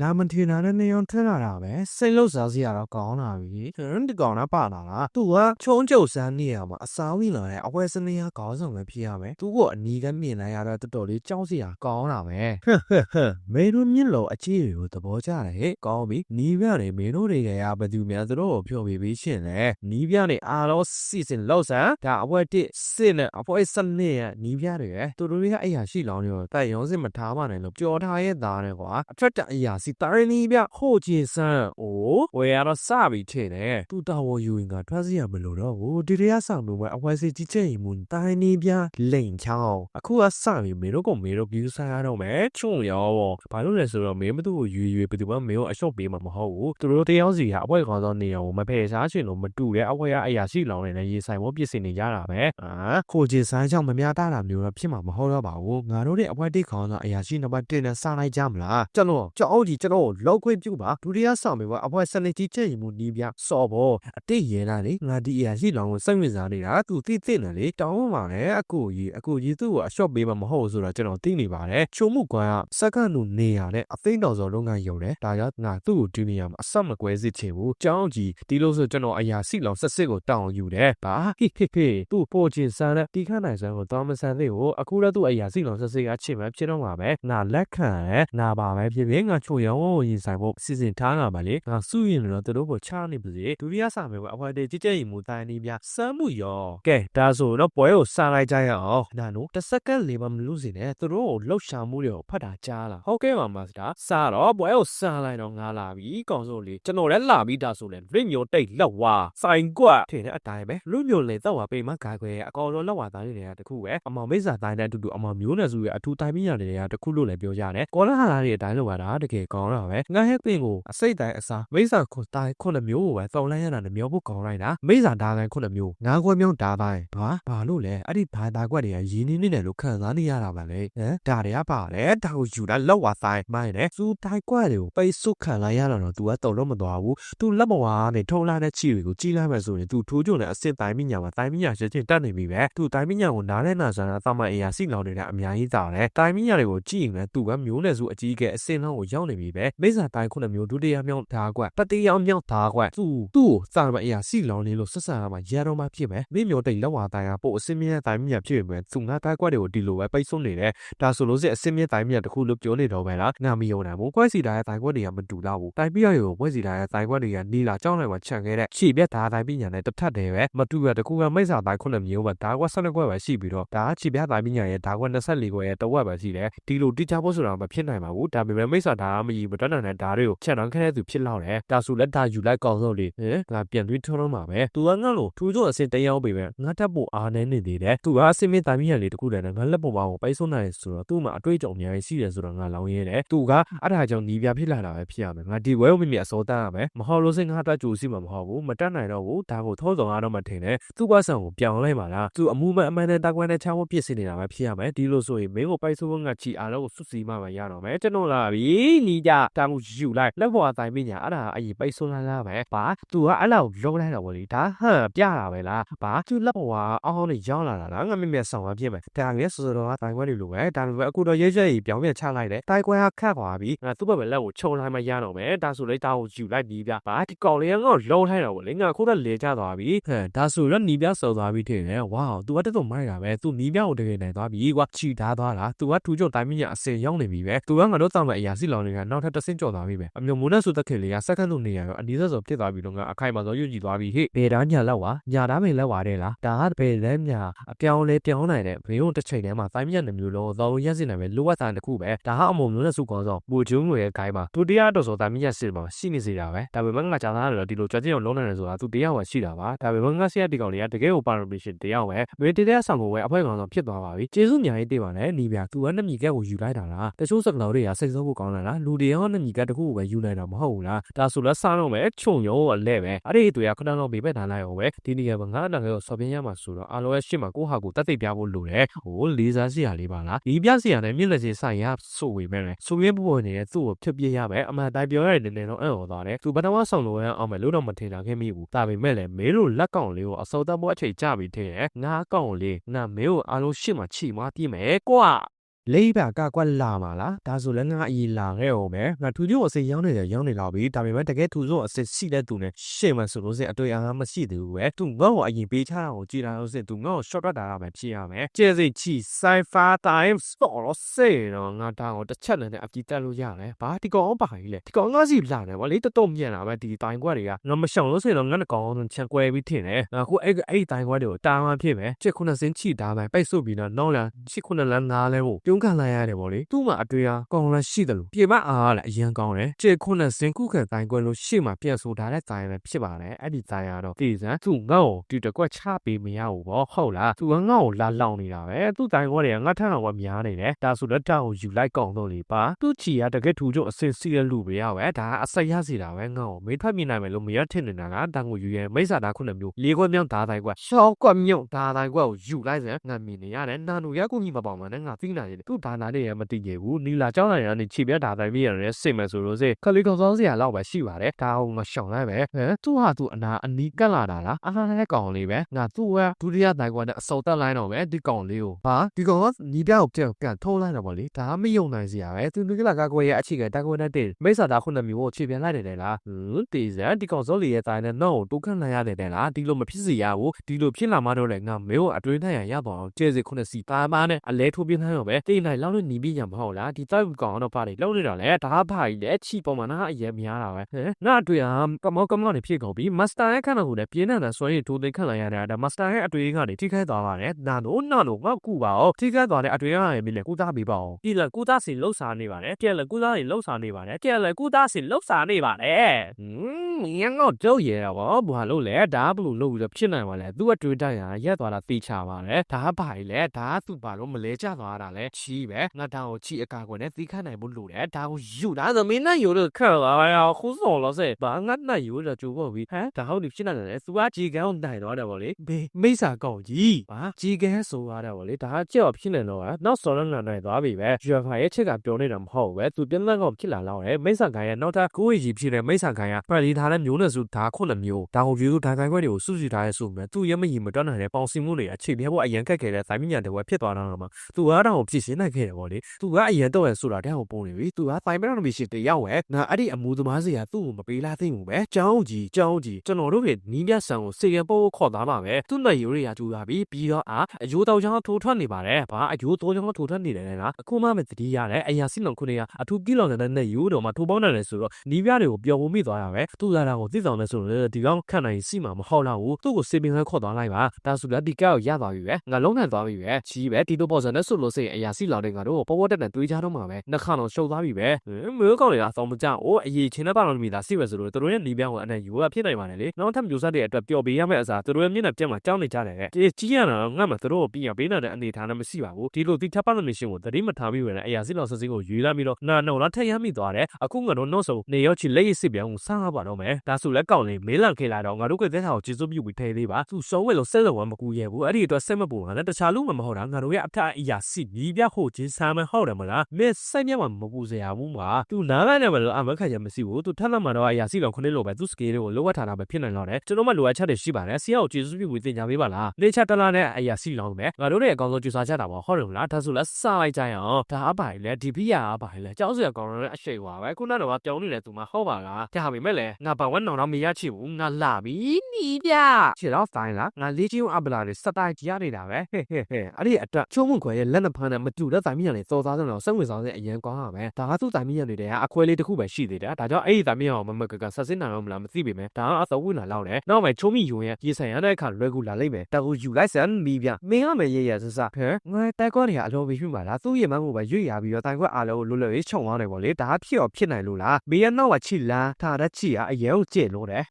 နာမထင်တာနဲ့နေအောင်ထက်လာတာပဲစိတ်လို့စားစရာတော့ကောင်းလာပြီဟမ်ဒီကောင်ကပါလာလားသူကချုံးကျုပ်စမ်းနေရမှာအစားဝင်လာတဲ့အဝဲစနေရခေါင်းဆောင်ပဲဖြစ်ရမယ်သူကအနီးကမြင်လိုက်ရတော့တော်တော်လေးကြောက်စရာကောင်းလာပဲဟဲ့ဟဲ့ဟဲ့မေတို့မြင့်လို့အချီတွေကိုသဘောကျတယ်ဟဲ့ကောင်းပြီနီးပြနေမင်းတို့တွေကရဘသူများသူတို့ကိုဖြောပြပြီးရှင်လေနီးပြနေအားလုံးစီစဉ်လောက်စမ်းဒါအဝဲတစ်စစ်နဲ့အဖွဲစနေရနီးပြတွေရယ်သူတို့တွေကအရာရှိလောင်းတွေကိုတိုက်ရုံးစစ်မထားပါနဲ့လို့ကြော်ထားရဲ့သားနဲ့ကွာအထက်တအရာစီတာရင်းနီးပြဟိုကျင်ဆန်းအိုးဝယ်ရတော့စပြီထင်တယ်သူတာဝယူရင်ကထွက်စီရမလို့တော့ဟိုဒီတွေကဆောင်လို့ပဲအဝဲစီကြီးချက်ရင်မူတိုင်းနီးပြလိန်ချောင်းအခုကစပြီမေတို့ကမေတို့ view ဆိုင်ရတော့မယ်ချုံရောဘာလို့လဲဆိုတော့မေမသူ့ကိုယူယူဘယ်သူမှမေကိုအရှော့ပေးမှာမဟုတ်ဘူးသူတို့တရားစီကအဝဲကောင်စောနေအောင်မဖယ်စားချင်လို့မတူတဲ့အဝဲကအရာရှိလောင်းနေနဲ့ရေဆိုင်ဖို့ပြစ်စင်နေကြတာပဲအာခိုကျင်ဆိုင်ကြောင့်မများတာမျိုးတော့ဖြစ်မှာမဟုတ်တော့ပါဘူးငါတို့တဲ့အဝဲတိတ်ခေါင်းတော့အရာရှိနံပါတ်1နဲ့စလိုက်ကြမလားကျွန်တော်ကြောက်အောင်ကြီးကျွန်တော်လောက်ခွင့်ပြုပါဒုတိယဆောင်မေကအဝဲစနေကြီးချက်ရင်မူနီးပြစော်ဖို့အတိတ်ရဲလာလေငါဒီအရာရှိလောင်းကိုစိတ်ဝင်စားနေတာသူသိသိနေလေတောင်းပါနဲ့အကိုကြီးအကိုကြီးသူ့ကိုအရှော့ပေးမှာမဟုတ်ဘူးဆိုတော့ကျွန်တော်သိနေပါတယ်ချုံမှုကွာကစက္ကန့်လိုနေရတဲ့အသိတော်စောလုံးကယုံတယ်ဒါကြောင့်ငါသူ့ကိုဒီနေရာမှာအဆက်မကွဲစစ်ချင်ဘူးကြောင်းကြီးဒီလိုဆိုကျွန်တော်အရာရှိလောင်းဆက်စစ်ကိုတောင်းယူတယ်ဘာဟိဟိဟိသူ့ပေါ်ချင်းစမ်းတဲ့တီခန့်နိုင်စမ်းကိုတော်မဆန်သေးကိုအခုတော့သူ့အရာရှိလောင်းဆက်စစ်ကချင်မှဖြစ်တော့မှာပဲငါလက်ခံရဲနာပါပဲဖြစ်ဖြစ်ငါချိုရောင်းရင်ဆိုင်ဖို့စီစဉ်ထားတာပါလေငါစုရင်တော့သူတို့ကိုချနေပါစေဒုတိယစာမေကအဖွဲတေးကြည်ကြည်ရင်မူတိုင်းနေပြစမ်းမှုရောကဲဒါဆိုတော့ပွဲကိုစလိုက်ကြရအောင်နာနိုတစ်စက္ကန့်လေးမမလို့စင်နဲ့သူတို့ကိုလှုပ်ရှားမှုတွေကိုဖတ်တာကြားလာဟုတ်ကဲ့ပါမစတာစတော့ပွဲကိုစလိုက်တော့ငါလာပြီကောင်စိုးလေးကျွန်တော်လည်းလာပြီးဒါဆိုလဲလွင့်မျိုးတိတ်လောက်ဝါဆိုင်ကွက်ထင်တဲ့အတိုင်းပဲလွင့်မျိုးလေတော့ဝါပိမဂါခွဲအကောင်လုံးလောက်ဝါသားတွေကတခုပဲအမောင်မိစ္ဆာတိုင်းတဲ့အတူတူအမောင်မျိုးနယ်စုရဲ့အထူးတိုင်းမိညာတွေကတခုလို့လည်းပြောကြတယ်ကောလာဟာလာတွေအတိုင်းလောက်ပါတာတကယ်ကောင်းတာပဲငါဟဲ့ပင်ကိုအစိတ်တိုင်းအစားမိစ္ဆာခွန်တိုင်းခုနှစ်မျိုးကိုပဲသုံးလိုက်ရတာနဲ့မျိုးဖို့ကောင်းလိုက်တာမိစ္ဆာဓာတိုင်းခုနှစ်မျိုးငါးခွဲမြောင်းဓာတိုင်းဘာဘာလို့လဲအဲ့ဒီဘာသာကွက်တွေကရင်းနှီးနေတယ်လို့ခံစားနေရတာပါလေဟမ်ဒါတွေကပါတယ်ဒါကိုယူတာလောက်ဝါဆိုင်မိုင်းနဲ့စူတိုင်းကွက်တွေကိုပိတ်ဆုတ်ခံလိုက်ရတာတော့ तू ကတုံလို့မသွားဘူး तू လက်မဝါနဲ့ထုံလာတဲ့ချီတွေကိုကြီးလိုက်မှဆိုရင် तू ထိုးကြုံတဲ့အစ်စ်တိုင်းမိညာမှာတိုင်းမိညာရှင်းချင်းတက်နေပြီပဲ तू တိုင်းမိညာကိုနားနဲ့နာဆန်တာသမအရာစီလောင်နေတဲ့အများကြီးတာတယ်တိုင်းမိညာတွေကိုကြည့်ရင်လည်း तू ကမျိုးနဲ့စုအကြီးကအစင်လောင်းကိုရောက်နေပြီ ြီပဲမိစ္ဆာတိုင်းခုနှစ်မျိုးဒုတိယမြောက်ဓာကွက်တတိယမြောက်ဓာကွက် तू သူ့ကိုစာမအရာစီလောင်နေလို့ဆက်ဆံရမှာရတော့မှဖြစ်မယ်မိမျိုးတိတ်လောက်ဝါတိုင်းကပို့အစင်မြဲတိုင်းမိညာဖြစ်ပြီပဲ तू ငါတိုင်းကွက်တွေကိုဒီလိုပဲပိတ်ဆို့နေတယ်ဒါဆိုလို့စအစင်မြဲတိုင်းမိညာတခုလို့ပြောနေတော့ပဲလားငါမယုံနိုင်ဘူးကွက်စီတိုင်းရဲ့တိုင်းကွက်တွေကမတူတော့ဘူးတိုင်းပြရကိုကွက်စီတိုင်းရဲ့တိုင်းကွက်တွေကနီလာကြောင်းလိုက်မှာခြံခဲ့တဲ့ခြေပြက်ဓာတိုင်းမိညာနဲ့တစ်ထပ်တယ်ပဲမတူရတကူကမိစ္ဆာတိုင်းခုနှစ်မျိုးပဲဓာကွက်12ကွက်ပဲရှိပြီးတော့ဒါကခြေပြက်တိုင်းမိညာရဲ့ဓာကွက်24ကွက်ရဲ့တဝက်ပဲရှိတယ်ဒီလိုတိကျဖို့ဆိုတာမဖြစ်နိုင်ပါဘူးဒါပေမဲ့မိစ္ဆာဓာမကြီးမတတ်နိုင်တဲ့ဓာတွေကိုခြံနှောင်းခဲ့တဲ့သူဖြစ်လောက်တယ်ဒါဆိုလက်ဓာယူလိုက်ကောင်းဆုံးလေဟင်ငါပြန်သွင်းထုံးတော့မှာပဲသူကငါ့လိုထူးချို့အစင်တယောက်ပေပဲငါတက်ဖို့အားနေနေသေးတယ်သူကအစင်မင်းတိုင်းမိညာလေးတခုတည်းနဲ့ငါလက်ပေါ်ပါကိုပိတ်ဆို့နိုင်ဆိုတော့သူ့မှာအတွေ့အကြုံအများကြီးရှိတယ်ဆိုတော့ငါလောင်းရဲတယ်သူကအဲ့ဒါကြောင့်ညီးပြဖြစ်လာတာပဲဖြစ်ရမယ်ငါဒီဝဲကိုမိမိအစောတန်းရမယ်မဟုတ်လို့စင်ငါတက်ကြိုစီမှာမဟုတ်ဘူးမတက်နိုင်တော့ဘူးဒါကိုထောဆောင်ရတော့မှထင်တယ်သူ့ဘဆန်ကိုပြောင်းလိုက်ပါလားသူအမှုမဲ့အမှန်တန်တက်ကွန်းနဲ့ချောင်းဖို့ပြစ်စင်နေတာပဲဖြစ်ရမယ်ဒီလိုဆိုရင်မင်းကိုပိုက်ဆိုးဖို့ငါချီအားလုံးကိုစွတ်စီမှပဲရတော့မယ်ကျွန်တော်လာပြီညီးကြတောင်းယူလိုက်လက်ပေါ်အတိုင်းမိညာအဲ့ဒါအရင်ပိတ်ဆိုးလာလာပဲဘာသူကအဲ့လောက်လုံးလိုက်တော့ဗောလေဒါဟမ်ပြတာပဲလားဘာသူလက်ပေါ်ကအောင်းအောင်းလေးရောင်းလာတာလားငါမြင်မြင်ဆောင်ရဖြစ်မယ်ဒါလည်းစောစောတော့တိုင်းခွဲတွေလိုပဲဒါပေမဲ့အခုတော့ရဲရဲကြီးပြောင်းပြန်ချလိုက်တယ်တိုင်းခွဲကခတ်သွားပြီငါသူ့ဘက်ပဲလက်ကိုခြုံလိုက်မှရတော့မယ်ဒါဆိုလေဒါကိုယူလိုက်ပြီးပြဘာဒီကောင်လေးကငါ့ကိုလုံးထိုင်းတော့ဗောလေငါခုတော့လေကျသွားပြီဟဲ့ဒါဆိုတော့နီးပြဆော်သွားပြီထင်တယ်ဝါသူကတက်တော့မိုက်တာပဲသူနီးပြကိုတကယ်နိုင်သွားပြီကွာချီထားသွားတာသူကထူကြုံတိုင်းမြညာအစင်ရောက်နေပြီပဲသူကငါတို့တောင်းမဲ့အရာစီလောင်တွေကနောက်ထပ်တစ်ဆင့်ကြော်သွားပြီပဲအမျိုးမိုးနဲ့ဆိုတက်ခင်လေးကစက္ကန့်လို့နေရရောအနီးဆက်ဆိုဖြစ်သွားပြီလို့ငါအခိုင်အမာဆုံးယုံကြည်သွားပြီဟေ့ဘယ်သားညာလောက်ဝါညာသားမင်းလောက်ဝါတဲ့လားဒါကဘယ်လဲညာအပြောင်းလဲပြောင်းနိုင်တဲ့ဘေးုံတစ်ချိန်ထဲမှာတိုင်းမြညာမျိုးလုံးသောရက်စင်နိုင်ပဲလိုအပ်တာတစ်ခုပဲဒါဟာအမုံမျိုးနဲ့စုကောင်းဆောင်ပူကျုံးငွေရဲ့ဂိုင်းမှာသူတရားတော်ဆိုတိုင်းမြညာစစ်မှာရှိနေစေတာပဲဒါပေမဲ့ငါကြာသားတယ်ဒီလိုကြွကြင်အောင်လုံးနိုင်တယ်ဆိုတာသူတရားဝရှိတာပါဒါပေမဲ့ငါဆရာဒီကောင်တွေကတကယ်ကိုပါရမီရှင်တရားပဲဝေတတရားဆောင်ကိုပဲအဖွဲ့ကောင်ဆောင်ဖြစ်သွားပါပြီကျေးဇူးညာရေးတေးပါနဲ့နီးပြသူကနှမြီကက်ကိုယူလိုက်တာလားတချို့စကလောတွေကစိတ်ဆိုးဖို့ကောင်းလာလားလူတွေရောနှမြီကက်တခုကိုပဲယူနိုင်တာမဟုတ်ဘူးလားဒါဆိုလဲစားတော့မယ်ခြုံရောအလဲပဲအဲ့ဒီတွေကခဏတော့ဘေးဘက်ထားလိုက်အောင်ပဲဒီနေရာမှာငါအနာကိုဆော်ပြင်းရမှာဆိုတော့အားလုံးရဲ့ရှေ့မှာကိုဟာကိုတက်သိပ်ပြဖို့လိုတယ်ဟိုလေးစားစရာလေးပါလားဒီပြစရာနဲ့မြင့်လက်ချင်းဆိုင်ရဆိုဝေမဲ့လေဆိုရင်းပူပေါ်နေတဲ့သူ့ကိုဖြစ်ပြရမယ်အမှန်တိုင်းပြောရတဲ့နည်းနည်းတော့အံ့ဩသွားတယ်သူပထမဆောင်လို့ရအောင်မယ်လို့တော့မထင်တာခဲ့မိဘူးဒါပေမဲ့လည်းမင်းတို့လက်ကောင်လေးကိုအစောတတ်ဖို့အချိန်ကြပြီထင်တယ်ငါကောင်လေးငါမင်းကိုအားလုံးရှေ့မှာချီမွားပြမယ်ကွာ လေးပါကကွက်လာမှာလားဒါဆိုလည်းငါအရင်လာခဲ့အောင်ပဲငါထူးချို့အစိရောင်းနေတယ်ရောင်းနေတော့ပြီဒါပေမဲ့တကယ်ထူးချို့အစစ်ရှိတဲ့သူနဲ့ရှေ့မှာဆိုလို့စင်အတွေ့အအားမရှိသေးဘူးပဲသူငေါ့ကိုအရင်ပေးချတာကိုကြည်လာလို့စင်သူငေါ့ကို short တာတာပဲဖြစ်ရမယ်ကျဲစိချီ sci-fi time sport တော့စေတော့ငါတောင်းကိုတစ်ချက်လည်းနဲ့အပြီးတက်လို့ရတယ်ဘာဒီကောင်ပါကြီးလေဒီကောင်ငါစီလာတယ်ဗောလေတတုံမြန်လာပဲဒီတိုင်းခွက်တွေကငါမရှောင်လို့စင်တော့ငါတကောင်ချန်ကွဲပြီးထင်တယ်ငါခုအဲ့အဲ့တိုင်းခွက်တွေကိုတာမှဖြစ်မယ်ချက်ခုနှစ်စင်းချီတာပဲပိတ်ဆို့ပြီးတော့နောက်လာချစ်ခုနှစ်လမ်းငါးလဲဖို့ပြုံးခံလိုက်ရတယ်ဗောလေသူ့မှာအတွေ့အကောင်လည်းရှိတယ်လို့ပြေမအားလည်းအရင်ကောင်းတယ်ချက်ခုနှစ်စင်းခုခံတိုင်းခွက်လို့ရှေ့မှာပြန်ဆိုထားတဲ့တိုင်းပဲဖြစ်ပါတယ်အဲ့ဒီတိုင်းကတော့တည်စမ်းသူ့ငါ့ကိုဒီတကွက်ချပေးမရဘူးဗောဟုတ်လားသူကငါ့ကိုလာလောင်နေတာပဲသူ့တိုင်းခွက်တွေကငါထန်းတော့များနေတယ်ဒါဆိုတော့တောက်ကိုယူလိုက်ကောင်တော့လေပါသူ့ချီကတကယ်ထူကြအစင်စီတဲ့လူပဲရပဲဒါအဆက်ရစီတာပဲငါ့ကိုမေးထွက်မြင်နိုင်မယ်လို့မရထင်နေတာကတန်ကိုယူရဲမိစ္ဆာသားခုနှစ်မျိုးလေးခွက်မြောင်းဓာတိုင်းကွက်ရှောက်ကွက်မြုံဓာတိုင်းကွက်ကိုယူလိုက်စမ်းငါမြင်နေရတယ်နာနူရက်ကူညီမပေါမှန်းငါသိနေတယ်သူ့ဓာနာတွေရမသိကြဘူးနီလာကျောင်းတိုင်းကနေခြေပြဓာတိုင်းပြရတယ်စိတ်မဲ့ဆိုလို့စေခလီကောင်စောစရာလောက်ပဲရှိပါတယ်ဒါဟုတ်ငါရှောင်လိုက်ပဲဟဲသူ့ဟာသူ့အနာအနီးကတ်လာတာလားအားလည်းကောင်လေးပဲငါသူ့ကဒုတိယတိုင်းကွက်နဲ့အစောတက်လိုက်တော့ပဲဒီကောင်လေးကိုဟာဒီကောင်ကညီပြကိုပြောက်ကန်ထိုးလိုက်တော့ဗောလေဒါမယုံနိုင်စရာပဲသူလူကလာကကွယ်ရဲ့အခြေခံတက်ကွက်နဲ့တဲ့မိစ္ဆာသားခုနှစ်မျိုးကိုခြေပြန်လိုက်တယ်လားဟင်းတေးစံဒီကောင်စောလီရဲ့တိုင်းနဲ့တော့တိုးခန့်လိုက်ရတယ်လားဒီလိုမဖြစ်စီရဘူးဒီလိုဖြစ်လာမှတော့လေငါမေကိုအတွင်းထိုင်ရရတော့အောင်ကျဲစီခုနှစ်စီပါမနဲ့အလဲထိုးပြင်းထားရောပဲတေးလိုက်လောက်လို့ညီပြရမဟုတ်လားဒီတိုက်ကောင်တော့ပါတယ်လုံးနေတာလေဒါဖာကြီးလေချီပေါ်မှာနာအရင်များတာပဲဟဲ့ငါအတွေ့အကမောကမောနေဖြစ်ကုန်ပြီမစတာရဲ့ခန့်တော့လည်းပြင်းနေတာဆွဲရထိုးသိခန့်လိုက်ရတာဒါမစတာရဲ့အတွေ့အကနေထိခိုက်သွားပါတယ်နာတို့နာတို့ငါကူပါအောင်ထိခိုက်သွားတဲ့အတွေ့အရမြင်လေကူသားပေးပါအောင်ဒီလေကူသားစီလှုပ်ရှားနေပါတယ်ကဲလေကူသားစီလှုပ်ရှားနေပါတယ်ကဲလေကူသားစီလှုပ်ရှားနေပါတယ်ဟင်းမင်းကတော့ရဲတာဗောဘာလို့လဲဒါဘလို့လို့ဖြစ်နိုင်ပါလဲသူကတွေ့တိုက်ရရက်သွားတာသိချပါတယ်ဒါဘာကြီးလဲဒါသူ့ဘာလို့မလဲကြသွားတာလဲချီးပဲငါတောင်ကိုချီအကာကွယ်နဲ့သိခနိုင်ဖို့လိုတယ်ဒါကိုယူတာသမီးနဲ့ယူလို့ခက်လာရခုစောလို့စေဘာငါနဲ့ယူလို့ကြိုးပေါ့ပြီဟမ်ဒါဟုတ်ဒီဖြစ်နေတယ်သူကဂျီကန်ကိုနိုင်တော့တယ်ဗောလေဘေးမိစ္ဆာကောင်ကြီးဘာဂျီကန်ဆိုရတာဗောလေဒါကကြောက်ဖြစ်နေတော့နောက်စော်လည်းနိုင်သွားပြီပဲယူဖာရဲ့ချက်ကပြောနေတာမဟုတ်ပဲသူပြန်လက်ကောင်ဖြစ်လာတော့တယ်မိစ္ဆာကန်ရဲ့နောက်ထပ်ကိုယ့်ရဲ့ကြီးဖြစ်တဲ့မိစ္ဆာကန်ကဖက်လီထားတဲ့မျိုးနဲ့စုဒါခုနှစ်မျိုးဒါကို view ဒိုင်တိုင်းခွဲတွေကိုစုစည်းထားရဲဆိုမှသူရမကြီးမတွန်းနိုင်တဲ့ပေါင်စီမှုတွေအခြေပြဖို့အရင်ကက်ခဲ့တဲ့ဇိုင်းမညာတွေဝဖြစ်သွားတော့မှသူကတော့ဖြစ်ရှင်းနိုင်ခဲ့တယ်ဗောလေသူကအရင်တော့ရဆိုတာတဲ့ဟိုပုံနေပြီသူကဖိုင်မရမရှိတယောက်ဝဲငါအဲ့ဒီအမူသမားစီကသူ့ကိုမပေးလားသိမှုပဲကြောင်းကြီးကြောင်းကြီးကျွန်တော်တို့ရဲ့နီးပြဆန်ကိုစေရပိုးခေါ်သားမှာပဲသူ့နဲ့ယူရီယာကျူတာပြီးပြီးတော့အာအယိုးတောင်ချောင်းထိုးထွက်နေပါတယ်ဘာအယိုးတောင်ချောင်းထိုးထွက်နေတယ်လားအခုမှမသတိရတယ်အရာစီလုံခုနေကအထူးကီလောင်တဲ့နဲ့ယူတော့မှထိုးပေါင်းတယ်ဆိုတော့နီးပြတွေကိုပျော်ဖို့မိသွားရပဲသူ့လာတာကိုသိဆောင်နေဆိုတော့ဒီကောင်ခန့်နိုင်စီမှာမဟုတ်တော့ဘူးသူ့ကိုစေပင်ခဲခေါ်သွားလိုက်ပါဒါဆိုလည်းဒီကောက်ရသွားပြီပဲငါလုံးနဲ့သွားပြီပဲကြီးပဲဒီလိုပေါ်စံနဲ့ဆိုလို့စိအရာစီလောင်တဲ့ငါတို့ပေါ်ပေါ်တက်တက်တွေးကြတော့မှာပဲနှခါတော့ရှုပ်သွားပြီပဲမေကောက်လေလားစောင်းမကြအိုးအရေးချင်းတဲ့ပါတော်မိသားစိပဲဆိုလို့တို့ရဲ့နီးပြကိုအနဲ့ယူရဖြစ်နိုင်ပါတယ်လေနောက်ထပ်မျိုးဆက်တွေအတွက်ပျော်ပေးရမယ့်အစားတို့ရဲ့မျက်နှာပြက်မှာကြောင်းနေကြတယ်တဲ့ကြီးရတာငါမှတို့ကိုပြီးရပေးနေတဲ့အနေထားနဲ့မရှိပါဘူးဒီလိုတိထပ်ပါနေရှင်ကိုတတိမထားမိဝင်တဲ့အရာစီလောင်စစင်းကိုယူလာပြီးတော့နာနော်လားထက်ရမိသွားတယ်အခုငါတို့နှုတ်ဆုံနေရောချီလက်ရစ်စစ်ပြောင်းကိုစားပါတော့မယ်ဒါဆိုလက်ကောက်လေးမေးလန့်ခေလာတော့ငါတို့ကတဲ့ထားကိုကျေစုပြုပြီးထဲသေးပါသူရှုံးဝဲလို့ဆက်လုံးဝမကူရဲဘူးအဲ့ဒီအတွက်ဆက်မပူငါလည်းတခြားလူမှမဟုတ်တာငါတို့ရဲ့အထအရာစီညီပြဟိုချင်းစားမဟုတ်တယ်မလားမင်းစိုက်မြတ်မှမပူစရာဘူးမှာသူနားကနေမလို့အမခက်ရမရှိဘူးသူထပ်လာမှတော့အရာစီလောင်ခနစ်လိုပဲသူစကေးလေးကိုလိုအပ်ထားတာပဲဖြစ်နိုင်တော့တယ်ကျွန်တော်မှလိုအပ်ချက်တွေရှိပါတယ်ဆီယာကိုကျေစုပြုပြီးတင်ကြပေးပါလားလေချတလာနဲ့အရာစီလောင်ပဲငါတို့ရဲ့အကောင်ဆုံးကြိုးစားကြတာပေါ့ဟုတ်တယ်မလားဒါဆိုလဲစလိုက်ကြရအောင်ဒါအပိုင်လဲဒီဖိယာအပိုင်လဲကြောက်စရာကောင်းတဲ့အရှိန်ပါပဲခုနကတော့ပြောင်းနေတယ်သူမှဟုတ်ပါလားဒါပေမဲ့လေငါဘာဝက်နောင်တော့မရချင်ဘူးငါလာပြီနီးပြခြေတော့တိုင်းလားငါလေးချင်းအပလာတွေစတိုင်ကြရနေတာပဲဟဲ့ဟဲ့ဟဲ့အဲ့ဒီအတွက်ချုံးမွန်ခွဲရဲ့လက်နှစ်ဖန်းနဲ့မတူတဲ့တိုင်မီရနေစော်သားတဲ့တော့စက်ဝင်ဆောင်တဲ့အရန်ကောင်းရမယ်ဒါကသူ့တိုင်မီရနေတဲ့အခွဲလေးတစ်ခုပဲရှိသေးတယ်ဒါကြောင့်အဲ့ဒီတိုင်မီရအောင်မမကကဆက်စင်းနိုင်တော့မလားမသိပေမဲ့ဒါကအသဝဝင်လာလောက်တယ်နောက်မှချုံးမီယုံရဲ့ရေဆိုင်ရတဲ့အခါလွယ်ကူလာလိမ့်မယ်တကူယူလိုက်စမ်းမီပြမင်းကမယ်ရေးရဆဆဟဲ့ငါတိုက်ကွက်တွေကအလိုပြီးဖြစ်မှာလားသူ့ရဲ့မန်းကိုပဲရွေ့ရပြီးတော့တိုင်ကွက်အားလုံးကိုလွတ်လွတ်ရေးခြုံသွားတယ်ပေါ့လေဒါကဖြစ်ရောဖြစ်နိုင်လို့လားမင်းရဲ့နောက်ကချီလာထားတဲ့ချီကအရင်ကိုကြည့်လို့တယ်